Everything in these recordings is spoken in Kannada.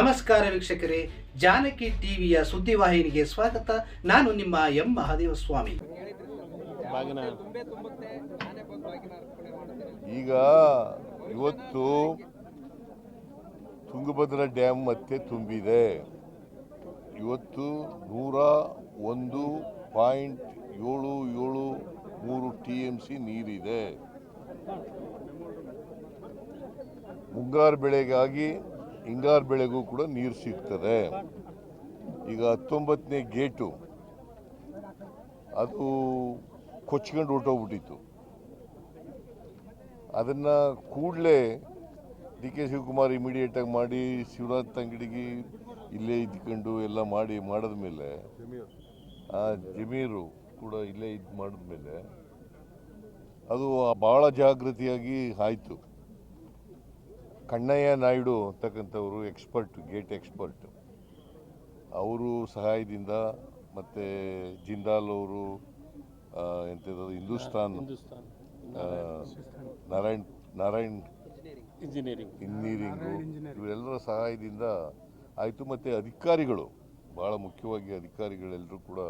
ನಮಸ್ಕಾರ ವೀಕ್ಷಕರೇ, ಜಾನಕಿ ಟಿವಿಯ ಸುದ್ದಿವಾಹಿನಿಗೆ ಸ್ವಾಗತ. ನಾನು ನಿಮ್ಮ ಎಂ. ಮಹಾದೇವ ಸ್ವಾಮಿ ಈಗ ಇವತ್ತು ತುಂಗಭದ್ರಾ ಡ್ಯಾಮ್ ಮತ್ತೆ ತುಂಬಿದೆ. ಇವತ್ತು ನೂರ ಒಂದು ಪಾಯಿಂಟ್ ಏಳು ಏಳು ಮೂರು ಟಿ ಎಂ ಸಿ ನೀರಿದೆ. ಮುಂಗಾರು ಬೆಳೆಗಾಗಿ ಹಿಂಗಾರು ಬೆಳೆಗೂ ಕೂಡ ನೀರು ಸಿಗ್ತದೆ. ಈಗ ಹತ್ತೊಂಬತ್ತನೇ ಗೇಟು, ಅದು ಕೊಚ್ಕೊಂಡು ಹೊರ್ಟೋಗ್ಬಿಟ್ಟಿತ್ತು. ಅದನ್ನು ಕೂಡಲೇ ಡಿ ಕೆ ಶಿವಕುಮಾರ್ ಇಮಿಡಿಯೇಟಾಗಿ ಮಾಡಿ, ಶಿವರಾಜ್ ತಂಗಡಿಗೆ ಇಲ್ಲೇ ಇದ್ಕೊಂಡು ಎಲ್ಲ ಮಾಡಿ ಮಾಡಿದ್ಮೇಲೆ ಆ ಜಮೀರು ಕೂಡ ಇಲ್ಲೇ ಇದು ಮಾಡಿದ್ಮೇಲೆ ಅದು ಭಾಳ ಜಾಗೃತಿಯಾಗಿ ಆಯಿತು. ಕಣ್ಣಯ್ಯ ನಾಯ್ಡು ಅಂತಕ್ಕಂಥವರು ಎಕ್ಸ್ಪರ್ಟ್ ಗೇಟ್ ಎಕ್ಸ್ಪರ್ಟ್. ಅವರು ಸಹಾಯದಿಂದ ಮತ್ತು ಜಿಂದಾಲ್ ಅವರು ಎಂಥದ್ದು ಹಿಂದೂಸ್ತಾನ್ ನಾರಾಯಣ್ ನಾರಾಯಣ್ ಇಂಜಿನಿಯರಿಂಗ್. ಇಂಜಿನಿಯರಿಂಗು ಇವರೆಲ್ಲರ ಸಹಾಯದಿಂದ ಆಯಿತು. ಮತ್ತು ಅಧಿಕಾರಿಗಳು ಭಾಳ ಮುಖ್ಯವಾಗಿ ಅಧಿಕಾರಿಗಳೆಲ್ಲರೂ ಕೂಡ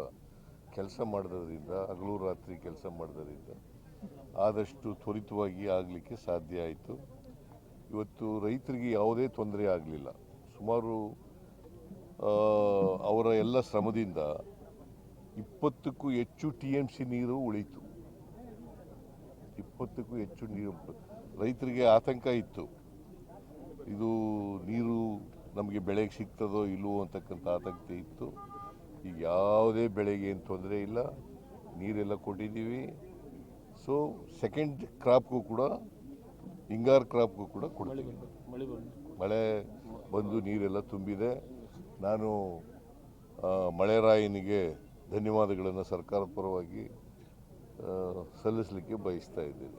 ಕೆಲಸ ಮಾಡಿದ್ರಿಂದ ಹಗಲು ರಾತ್ರಿ ಕೆಲಸ ಮಾಡಿದ್ರಿಂದ ಆದಷ್ಟು ತ್ವರಿತವಾಗಿ ಆಗಲಿಕ್ಕೆ ಸಾಧ್ಯ ಆಯಿತು. ಇವತ್ತು ರೈತರಿಗೆ ಯಾವುದೇ ತೊಂದರೆ ಆಗಲಿಲ್ಲ. ಸುಮಾರು ಅವರ ಎಲ್ಲ ಶ್ರಮದಿಂದ ಇಪ್ಪತ್ತಕ್ಕೂ ಹೆಚ್ಚು ಟಿ ಎಂ ಸಿ ನೀರು ಉಳಿತು ಇಪ್ಪತ್ತಕ್ಕೂ ಹೆಚ್ಚು ನೀರು ರೈತರಿಗೆ ಆತಂಕ ಇತ್ತು. ಇದು ನೀರು ನಮಗೆ ಬೆಳೆಗೆ ಸಿಗ್ತದೋ ಇಲ್ಲವೋ ಅಂತಕ್ಕಂಥ ಆತಂಕ ಇತ್ತು. ಈಗ ಯಾವುದೇ ಬೆಳೆಗೆ ಏನು ತೊಂದರೆ ಇಲ್ಲ. ನೀರೆಲ್ಲ ಕೊಟ್ಟಿದ್ದೀವಿ. ಸೊ ಸೆಕೆಂಡ್ ಕ್ರಾಪ್ಗೂ ಕೂಡ ಹಿಂಗಾರು ಕ್ರಾಪ್ಗೂ ಕೂಡ ಮಳೆ ಕೊಡ್ತೀವಿ ಮಳೆ ಬಂದು ಮಳೆ ಬಂದು ನೀರೆಲ್ಲ ತುಂಬಿದೆ. ನಾನು ಮಳೆರಾಯನಿಗೆ ಧನ್ಯವಾದಗಳನ್ನು ಸರ್ಕಾರ ಪರವಾಗಿ ಸಲ್ಲಿಸಲಿಕ್ಕೆ ಬಯಸ್ತಾ ಇದ್ದೀನಿ.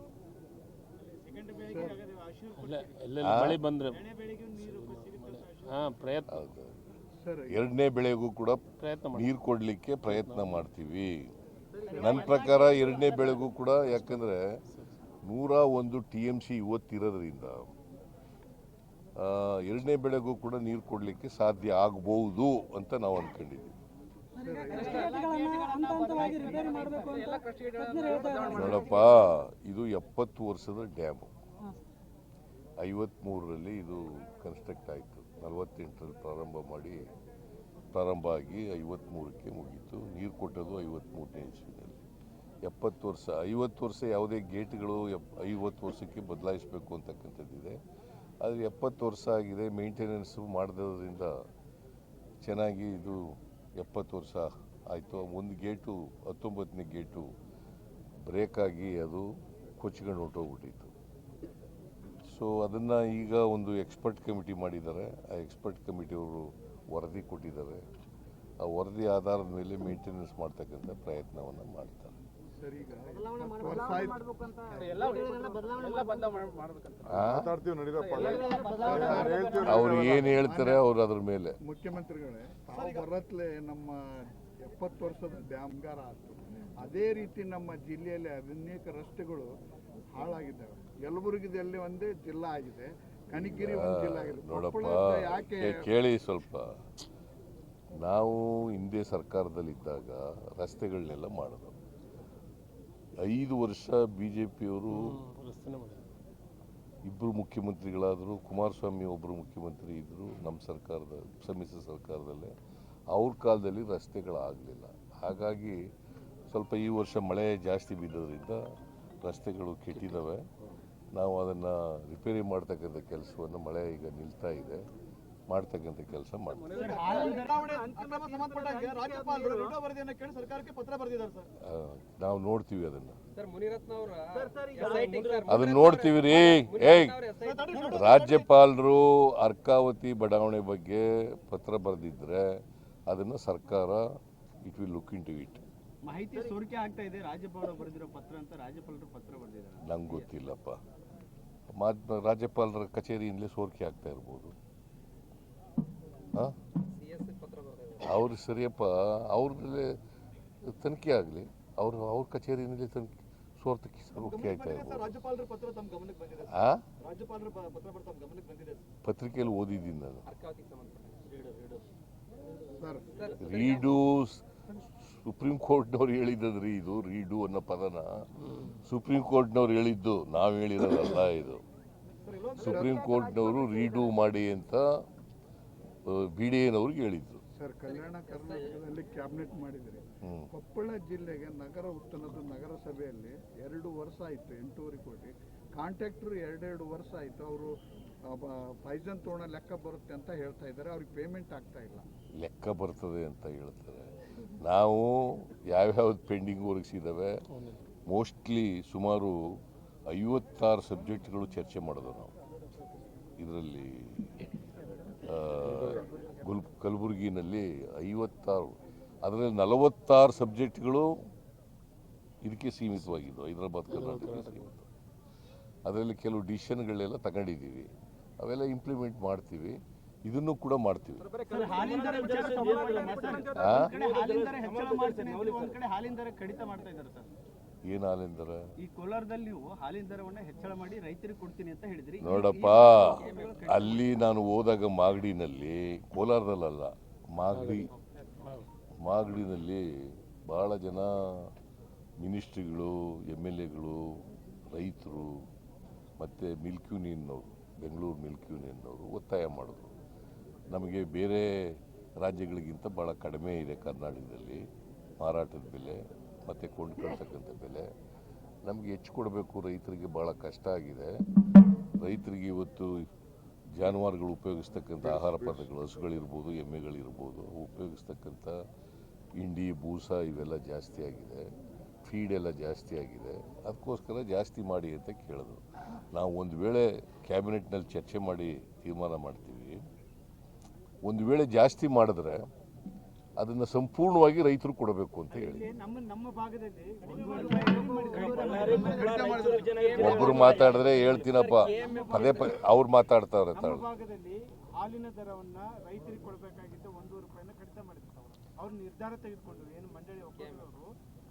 ಎಲ್ಲ ಎಲ್ಲೆಲ್ಲಿ ಮಳೆ ಬಂದ್ರೆ ಹಾಂ ಪ್ರಯತ್ನ. ಹೌದು. ಎರಡನೇ ಬೆಳೆಗೂ ಕೂಡ ಪ್ರಯತ್ನ ನೀರು ಕೊಡಲಿಕ್ಕೆ ಪ್ರಯತ್ನ ಮಾಡ್ತೀವಿ. ನನ್ನ ಪ್ರಕಾರ ಎರಡನೇ ಬೆಳೆಗೂ ಕೂಡ ಯಾಕಂದರೆ ನೂರ ಒಂದು ಟಿ ಎಂ ಸಿ ಇವತ್ತಿರೋದ್ರಿಂದ ಎರಡನೇ ಬೆಳೆಗೂ ಕೂಡ ನೀರು ಕೊಡಲಿಕ್ಕೆ ಸಾಧ್ಯ ಆಗಬಹುದು ಅಂತ ನಾವು ಅಂದ್ಕೊಂಡಿದ್ದೀವಿ ನೋಡಪ್ಪ, ಇದು ಎಪ್ಪತ್ತು ವರ್ಷದ ಡ್ಯಾಮು. ಐವತ್ತ್ಮೂರರಲ್ಲಿ ಇದು ಕನ್ಸ್ಟ್ರಕ್ಟ್ ಆಯಿತು. ನಲವತ್ತೆಂಟರಲ್ಲಿ ಪ್ರಾರಂಭ ಮಾಡಿ, ಪ್ರಾರಂಭ ಆಗಿ ಐವತ್ತ್ಮೂರಕ್ಕೆ ಮುಗೀತು. ನೀರು ಕೊಟ್ಟದು ಐವತ್ತ್ಮೂರನೇ ಇಸ್ವಿನಲ್ಲಿ. ಎಪ್ಪತ್ತು ವರ್ಷ, ಐವತ್ತು ವರ್ಷ ಯಾವುದೇ ಗೇಟ್ಗಳು ಎಪ್, ಐವತ್ತು ವರ್ಷಕ್ಕೆ ಬದಲಾಯಿಸಬೇಕು ಅಂತಕ್ಕಂಥದ್ದಿದೆ. ಆದರೆ ಎಪ್ಪತ್ತು ವರ್ಷ ಆಗಿದೆ, ಮೇಂಟೆನೆನ್ಸು ಮಾಡಿದ್ರಿಂದ ಚೆನ್ನಾಗಿ ಇದು ಎಪ್ಪತ್ತು ವರ್ಷ ಆಯಿತು. ಒಂದು ಗೇಟು, ಹತ್ತೊಂಬತ್ತನೇ ಗೇಟು ಬ್ರೇಕಾಗಿ ಅದು ಕೊಚ್ಕೊಂಡು ಹೊಟ್ಟೋಗ್ಬಿಟ್ಟಿತ್ತು ಸೊ ಅದನ್ನು ಈಗ ಒಂದು ಎಕ್ಸ್ಪರ್ಟ್ ಕಮಿಟಿ ಮಾಡಿದ್ದಾರೆ. ಆ ಎಕ್ಸ್ಪರ್ಟ್ ಕಮಿಟಿಯವರು ವರದಿ ಕೊಟ್ಟಿದ್ದಾರೆ. ಆ ವರದಿ ಆಧಾರದ ಮೇಲೆ ಮೇಂಟೆನೆನ್ಸ್ ಮಾಡ್ತಕ್ಕಂಥ ಪ್ರಯತ್ನವನ್ನು ಮಾಡ್ತಾರೆ. ಅವ್ರು ಏನು ಹೇಳ್ತಾರೆ ಅವ್ರು ಅದ್ರ ಮೇಲೆ. ಮುಖ್ಯಮಂತ್ರಿಗಳೇ ತಾವು ಬರತ್ಲೆ ನಮ್ಮ ಎಪ್ಪತ್ತು ವರ್ಷದ ಡ್ಯಾಮ್ಗಾರ ಆಯ್ತು ಅದೇ ರೀತಿ ನಮ್ಮ ಜಿಲ್ಲೆಯಲ್ಲಿ ಅನೇಕ ರಸ್ತೆಗಳು ಹಾಳಾಗಿದ್ದಾವೆ. ಯಲಬುರ್ಗಿದಲ್ಲಿ ಒಂದೇ ಜಿಲ್ಲಾ ಆಗಿದೆ. ಕಣಿಕಿರಿ ಒಂದು ಜಿಲ್ಲಾ ಆಗಿದೆ. ನೋಡಪ್ಪ ಯಾಕೆ ಕೇಳಿ ಸ್ವಲ್ಪ. ನಾವು ಹಿಂದೆ ಸರ್ಕಾರದಲ್ಲಿದ್ದಾಗ ರಸ್ತೆಗಳನ್ನೆಲ್ಲ ಮಾಡೋದು. ಐದು ವರ್ಷ ಬಿ ಜೆ ಪಿಯವರು ಇಬ್ಬರು ಮುಖ್ಯಮಂತ್ರಿಗಳಾದರು, ಕುಮಾರಸ್ವಾಮಿ ಒಬ್ಬರು ಮುಖ್ಯಮಂತ್ರಿ ಇದ್ದರು ನಮ್ಮ ಸರ್ಕಾರದ, ಸಮ್ಮಿಶ್ರ ಸರ್ಕಾರದಲ್ಲೇ. ಅವ್ರ ಕಾಲದಲ್ಲಿ ರಸ್ತೆಗಳಾಗಲಿಲ್ಲ. ಹಾಗಾಗಿ ಸ್ವಲ್ಪ ಈ ವರ್ಷ ಮಳೆ ಜಾಸ್ತಿ ಬಿದ್ದೋದ್ರಿಂದ ರಸ್ತೆಗಳು ಕೆಟ್ಟಿದ್ದಾವೆ ನಾವು ಅದನ್ನು ರಿಪೇರಿ ಮಾಡ್ತಕ್ಕಂಥ ಕೆಲಸವನ್ನು ಮಳೆ ಈಗ ನಿಲ್ತಾ ಇದೆ. ಮಾಡ್ತಕ್ಕಂಥ ಕೆಲಸ ಮಾಡ್ತೀವಿ ರಾಜ್ಯಪಾಲರು ಎರಡೂ ವರದಿಯನ್ನು ಕೇಳಿ ಸರ್ಕಾರಕ್ಕೆ ಪತ್ರ ಬರೆದಿದ್ದಾರೆ ಸರ್. ನಾವು ನೋಡ್ತೀವಿ ಅದನ್ನ. ಸರ್ ಮುನಿರತ್ನ ಅವರ ಅದನ್ನ ನೋಡ್ತೀವಿ ರೀ. ಏಯ್ ರಾಜ್ಯಪಾಲರು ಅರ್ಕಾವತಿ ಬಡಾವಣೆ ಬಗ್ಗೆ ಪತ್ರ ಬರೆದಿದ್ರೆ ಅದನ್ನು ಸರ್ಕಾರ it will look into it ಮಾಹಿತಿ ಸೋರಿಕೆ ಆಗ್ತಾ ಇದೆ. ರಾಜ್ಯಪಾಲರು ಬರೆದಿರೋ ಪತ್ರ ಅಂತ ರಾಜ್ಯಪಾಲರು ಪತ್ರ ಬರೆದಿದ್ದಾರೆ. ನಂಗೆ ಗೊತ್ತಿಲ್ಲಪ್ಪ. ಮಾಧ್ಯಮ ರಾಜ್ಯಪಾಲರ ಕಚೇರಿಯಿಂದಲೇ ಸೋರಿಕೆ ಆಗ್ತಾ ಇರ್ಬೋದು. ಅವ್ರು ಸರಿಯಪ್ಪ ಅವ್ರದ್ರಲ್ಲೇ ತನಿಖೆ ಆಗಲಿ ಅವರು ಅವ್ರ ಕಚೇರಿಯಲ್ಲಿ ತನಿಖೆ ಸೋರ್ತಕ್ಕೆ ಮುಖ್ಯ ಆಯ್ತಾ ಪತ್ರಿಕೆಯಲ್ಲಿ ಓದಿದ್ದೀನಿ ನಾನು. ರೀಡು ಸುಪ್ರೀಂ ಕೋರ್ಟ್ನವ್ರು ಹೇಳಿದ್ದದ್ರಿ ಇದು ರೀಡು ಅನ್ನೋ ಪದನ. ಸುಪ್ರೀಂ ಕೋರ್ಟ್ನವ್ರು ಹೇಳಿದ್ದು ನಾವು ಹೇಳಿರೋದಲ್ಲ ಇದು. ಸುಪ್ರೀಂ ಕೋರ್ಟ್ನವರು ರೀಡು ಮಾಡಿ ಅಂತ ಬಿ ಡಿ ಎನವ್ರಿಗೆ ಹೇಳಿದ್ದು. ಸರ್ ಕಲ್ಯಾಣ ಕರ್ನಾಟಕದಲ್ಲಿ ಕ್ಯಾಬಿನೆಟ್ ಮಾಡಿದ್ರಿ. ಕೊಪ್ಪಳ ಜಿಲ್ಲೆಗೆ ನಗರ ಉತ್ತನದ ನಗರಸಭೆಯಲ್ಲಿ ಎರಡು ವರ್ಷ ಆಯಿತು ಎಂಟೂವರೆ ಕೋಟಿ. ಕಾಂಟ್ರಾಕ್ಟ್ರು ಎರಡೆರಡು ವರ್ಷ ಆಯಿತು ಅವರು ಪೈಸನ್ ತೋಣ ಲೆಕ್ಕ ಬರುತ್ತೆ ಅಂತ ಹೇಳ್ತಾ ಇದ್ದಾರೆ ಅವ್ರಿಗೆ ಪೇಮೆಂಟ್ ಆಗ್ತಾ ಇಲ್ಲ. ಲೆಕ್ಕ ಬರ್ತದೆ ಅಂತ ಹೇಳ್ತಾರೆ. ನಾವು ಯಾವ್ಯಾವ್ದು ಪೆಂಡಿಂಗ್ ವರ್ಕ್ಸ್ ಇದ್ದಾವೆ ಮೋಸ್ಟ್ಲಿ ಸುಮಾರು ಐವತ್ತಾರು ಸಬ್ಜೆಕ್ಟ್ಗಳು ಚರ್ಚೆ ಮಾಡೋದು ನಾವು. ಇದರಲ್ಲಿ ಗುಲ್ ಕಲಬುರಗಿನಲ್ಲಿ ಐವತ್ತಾರು ಅದರಲ್ಲಿ ನಲವತ್ತಾರು ಸಬ್ಜೆಕ್ಟ್ಗಳು ಇದಕ್ಕೆ ಸೀಮಿತವಾಗಿದ್ದು ಹೈದರಾಬಾದ್ ಕರ್ನಾಟಕ ಸೀಮಿತ. ಅದರಲ್ಲಿ ಕೆಲವು ಡಿಸಿಷನ್ಗಳೆಲ್ಲ ತಗೊಂಡಿದ್ದೀವಿ ಅವೆಲ್ಲ ಇಂಪ್ಲಿಮೆಂಟ್ ಮಾಡ್ತೀವಿ ಇದನ್ನು ಕೂಡ ಮಾಡ್ತೀವಿ. ಸರ್, ಹಾಲಿನ ದರ ಏನು ಈ ಕೋಲಾರದಲ್ಲಿ ನೀವು ಹಾಲಿನ ದರವನ್ನ ಹೆಚ್ಚಳ ಮಾಡಿ ರೈತರಿಗೆ ಕೊಡ್ತೀನಿ ಅಂತ ಹೇಳಿದ್ರಿ ನೋಡಪ್ಪ ಅಲ್ಲಿ ನಾನು ಹೋದಾಗ ಮಾಗಡಿನಲ್ಲಿ ಕೋಲಾರದಲ್ಲ ಮಾಗಡಿ ಮಾಗಡಿನಲ್ಲಿ ಭಾಳ ಜನ ಮಿನಿಸ್ಟ್ರಿಗಳು ಎಂ ಎಲ್ ಎಗಳು ರೈತರು ಮತ್ತು ಮಿಲ್ಕ್ ಯೂನಿಯನ್ನವರು ಬೆಂಗಳೂರು ಮಿಲ್ಕ್ ಯೂನಿಯನ್ನವರು ಒತ್ತಾಯ ಮಾಡಿದ್ರು ನಮಗೆ ಬೇರೆ ರಾಜ್ಯಗಳಿಗಿಂತ ಭಾಳ ಕಡಿಮೆ ಇದೆ ಕರ್ನಾಟಕದಲ್ಲಿ ಮಾರಾಟದ ಬೆಲೆ ಮತ್ತು ಕೊಂಡ್ಕೊಳ್ತಕ್ಕಂಥ ಬೆಲೆ. ನಮಗೆ ಹೆಚ್ಚು ಕೊಡಬೇಕು ರೈತರಿಗೆ ಭಾಳ ಕಷ್ಟ ಆಗಿದೆ. ರೈತರಿಗೆ ಇವತ್ತು ಜಾನುವಾರುಗಳು ಉಪಯೋಗಿಸ್ತಕ್ಕಂಥ ಆಹಾರ ಪದಾರ್ಥಗಳು, ಹಸುಗಳಿರ್ಬೋದು, ಎಮ್ಮೆಗಳಿರ್ಬೋದು, ಉಪಯೋಗಿಸ್ತಕ್ಕಂಥ ಹಿಂಡಿ, ಬೂಸ ಇವೆಲ್ಲ ಜಾಸ್ತಿ ಆಗಿದೆ. ಫೀಡ್ ಎಲ್ಲ ಜಾಸ್ತಿ ಆಗಿದೆ. ಅದಕ್ಕೋಸ್ಕರ ಜಾಸ್ತಿ ಮಾಡಿ ಅಂತ ಕೇಳಿದ್ರು. ನಾವು ಒಂದು ವೇಳೆ ಕ್ಯಾಬಿನೆಟ್ನಲ್ಲಿ ಚರ್ಚೆ ಮಾಡಿ ತೀರ್ಮಾನ ಮಾಡ್ತೀವಿ. ಒಂದು ವೇಳೆ ಜಾಸ್ತಿ ಮಾಡಿದ್ರೆ ಅದನ್ನು ಸಂಪೂರ್ಣವಾಗಿ ರೈತರು ಕೊಡಬೇಕು ಅಂತ ಹೇಳಿ. ಒಬ್ಬರು ಮಾತಾಡಿದ್ರೆ ಹೇಳ್ತೀನಪ್ಪ. ಪದೇ ಪದೇ ಅವ್ರು ಮಾತಾಡ್ತಾರೆ ತಾಳು ಹಾಲಿನ ದರವನ್ನ ರೈತರಿಗೆ ಕೊಡಬೇಕಾಗಿದ್ದ ಒಂದೂವರೆ ರೂಪಾಯಿನ ಕಡಿತ ಮಾಡಿದ್ರು ಅವ್ರು. ನಿರ್ಧಾರ ತೆಗೆದುಕೊಂಡ್ರು. ಏನು ಮಂಡಳಿ ಒಕ್ಕೂಟದವರು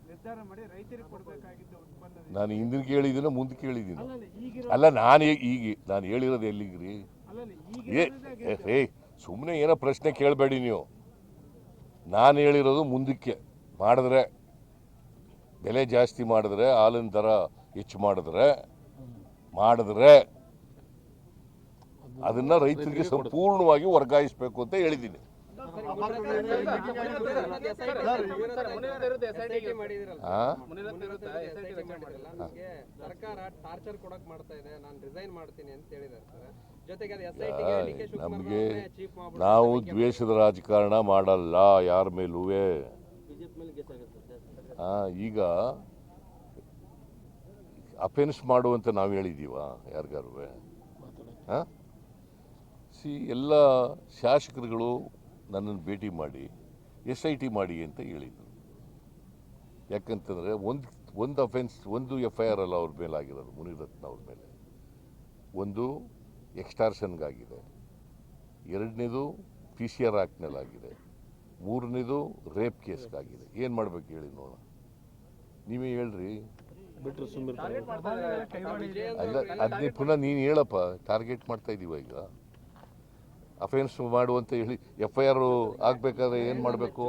ನಿರ್ಧಾರ ಮಾಡಿ ರೈತರಿಗೆ ಕೊಡಬೇಕಾಗಿದ್ದ ಉತ್ಪನ್ನ ನಾನು ಹಿಂದಿನ ಕೇಳಿದ್ದೀನ ಮುಂದೆ ಕೇಳಿದ್ದೀನಿ ಅಲ್ಲ ನಾನು ಈಗ ನಾನು ಹೇಳಿರೋದು ಎಲ್ಲಿಗ್ರಿ? ಏ ಸುಮ್ಮನೆ ಏನೋ ಪ್ರಶ್ನೆ ಕೇಳಬೇಡಿ ನೀವು. ನಾನು ಹೇಳಿರೋದು ಮುಂದಕ್ಕೆ ಮಾಡಿದ್ರೆ ಬೆಲೆ ಜಾಸ್ತಿ ಮಾಡಿದ್ರೆ ಹಾಲಿನ ದರ ಹೆಚ್ಚು ಮಾಡಿದ್ರೆ ಮಾಡಿದ್ರೆ ಅದನ್ನ ರೈತರಿಗೆ ಸಂಪೂರ್ಣವಾಗಿ ವರ್ಗಾಯಿಸಬೇಕು ಅಂತ ಹೇಳಿದ್ದೀನಿ. ಸರ್ಕಾರ ಟಾರ್ಚರ್ ಕೊಡಕ್ ಮಾಡ್ತಾ ಇದೆ, ನಾನು ರಿಸೈನ್ ಮಾಡ್ತೀನಿ ಅಂತ ಹೇಳಿದ್ದಾರೆ ನಮಗೆ ನಾವು ದ್ವೇಷದ ರಾಜಕಾರಣ ಮಾಡಲ್ಲ ಯಾರ ಮೇಲೂ. ಈಗ ಅಫೆನ್ಸ್ ಮಾಡುವಂತ ನಾವು ಹೇಳಿದ್ದೀವ ಯಾರಿಗಾರು ಸಿ ಎಲ್ಲ ಶಾಸಕರುಗಳು ನನ್ನನ್ನು ಭೇಟಿ ಮಾಡಿ ಎಸ್ ಐ ಟಿ ಮಾಡಿ ಅಂತ ಹೇಳಿದರು. ಯಾಕಂತಂದರೆ ಒಂದು ಒಂದು ಅಫೆನ್ಸ್ ಒಂದು ಎಫ್ ಐ ಆರ್ ಅಲ್ಲ ಅವ್ರ ಮೇಲೆ ಆಗಿರೋದು ಮುನಿರತ್ನ ಅವ್ರ ಮೇಲೆ. ಒಂದು ಎಕ್ಸ್ಟಾರ್ಷನ್ಗಾಗಿದೆ. ಎರಡನೇದು ಪಿ ಸಿ ಆರ್ ಆ್ಯಕ್ಟ್ನಲ್ಲಾಗಿದೆ ಮೂರನೇದು ರೇಪ್ ಕೇಸ್ಗಾಗಿದೆ. ಏನು ಮಾಡ್ಬೇಕು ಹೇಳಿ ನೋಡೋಣ. ನೀವೇ ಹೇಳ್ರಿ. ಬಿಟ್ಟರೆ ಅಲ್ಲ ಅದನ್ನೇ ಪುನಃ ನೀನು ಹೇಳಪ್ಪ. ಟಾರ್ಗೆಟ್ ಮಾಡ್ತಾ ಇದ್ದೀವ ಈಗ. ಅಫೆನ್ಸ್ ಮಾಡುವಂತ ಹೇಳಿ ಎಫ್ ಐ ಆರ್ ಆಗಬೇಕಾದ್ರೆ ಏನು ಮಾಡಬೇಕು?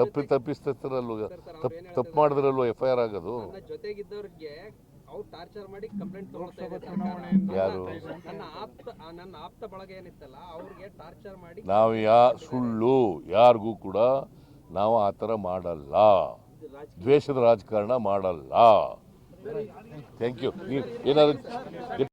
ತಪ್ಪಿ ತಪ್ಪಿಸ್ತಿರಲ್ವ ತಪ್ಪು ತಪ್ಪು ಮಾಡಿದ್ರಲ್ವ ಎಫ್ ಐ ಆರ್ ಆಗೋದು? ಅವ್ರು ಟಾರ್ಚರ್ ಮಾಡಿ ಕಂಪ್ಲೇಂಟ್ ತಗೊಳ್ತಾ ನನ್ನ ಆಪ್ತ ನನ್ನ ಆಪ್ತ ಬಳಗ ಏನಿತ್ತಲ್ಲ ಅವ್ರಿಗೆ ಟಾರ್ಚರ್ ಮಾಡಿ ನಾವು ಯಾ ಸುಳ್ಳು ಯಾರಿಗೂ ಕೂಡ ನಾವು ಆ ಥರ ಮಾಡಲ್ಲ. ದ್ವೇಷದ ರಾಜಕಾರಣ ಮಾಡಲ್ಲ. ಥ್ಯಾಂಕ್ ಯು ನೀವು ಏನಾದ್ರು